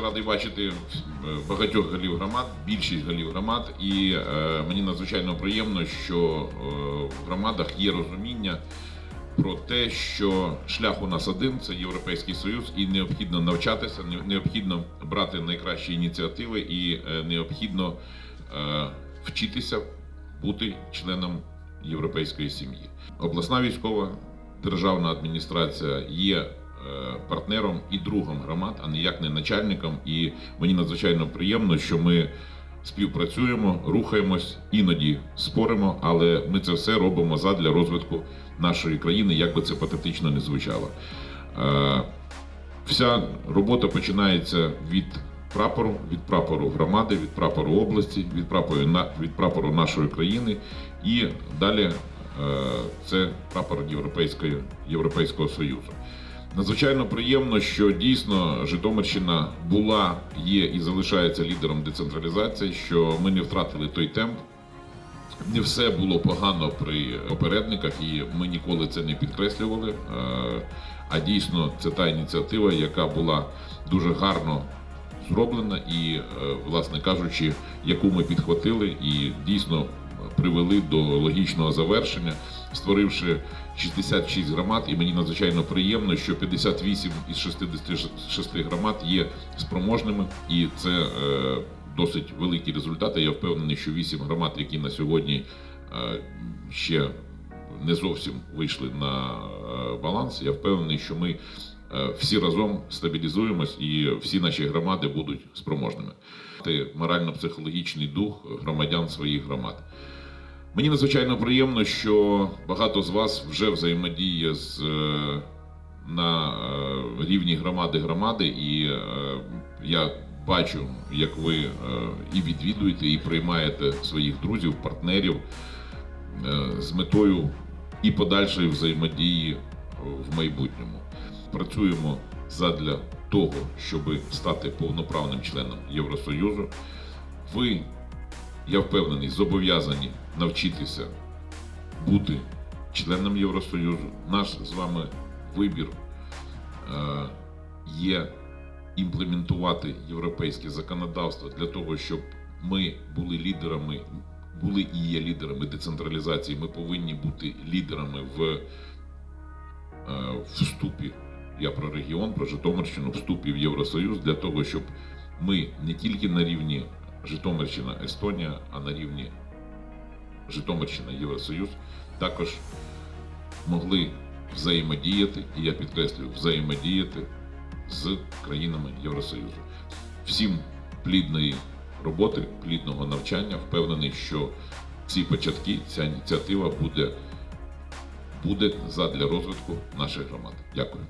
бачити е, багатьох голів громад, більшість голів громад, і е, мені надзвичайно приємно, що е, в громадах є розуміння про те, що шлях у нас один це Європейський Союз, і необхідно навчатися, необхідно брати найкращі ініціативи, і е, необхідно е, вчитися бути членом європейської сім'ї. Обласна військова державна адміністрація є партнером і другом громад, а ніяк не начальником. І мені надзвичайно приємно, що ми співпрацюємо, рухаємось, іноді споримо, але ми це все робимо задля розвитку нашої країни, як би це патетично не звучало. Е, Вся робота починається від прапору, від прапору громади, від прапору області, від прапору, від прапору нашої країни. І далі е, це прапор Європейської, Європейського Союзу. Надзвичайно приємно, що дійсно Житомирщина була, є і залишається лідером децентралізації, що ми не втратили той темп, не все було погано при попередниках, і ми ніколи це не підкреслювали. Е, А дійсно, це та ініціатива, яка була дуже гарно зроблена, і, е, власне кажучи, яку ми підхватили і дійсно привели до логічного завершення, створивши 66 громад. І мені надзвичайно приємно, що 58 із 66 громад є спроможними, і це е, досить великі результати. Я впевнений, що 8 громад, які на сьогодні е, ще не зовсім вийшли на е, баланс. Я впевнений, що ми всі разом стабілізуємось і всі наші громади будуть спроможними. Це морально-психологічний дух громадян своїх громад. Мені надзвичайно приємно, що багато з вас вже взаємодіє з е, на е, рівні громади громади, і е, я бачу, як ви і відвідуєте, і приймаєте своїх друзів, партнерів з метою і подальшої взаємодії в майбутньому. Працюємо задля того, щоб стати повноправним членом Євросоюзу. Ви, я впевнений, зобов'язані навчитися бути членом Євросоюзу. Наш з вами вибір е, є імплементувати європейське законодавство для того, щоб ми були лідерами, були і є лідерами децентралізації. Ми повинні бути лідерами в е, вступі. Я про регіон, про Житомирщину, вступі в Євросоюз для того, щоб ми не тільки на рівні Житомирщина, Естонія, а на рівні Житомирщина, Євросоюз також могли взаємодіяти, і я підкреслюю, взаємодіяти з країнами Євросоюзу. Всім плідної роботи, плідного навчання. Впевнений, що ці початки, ця ініціатива буде, буде задля розвитку наших громад. Дякую.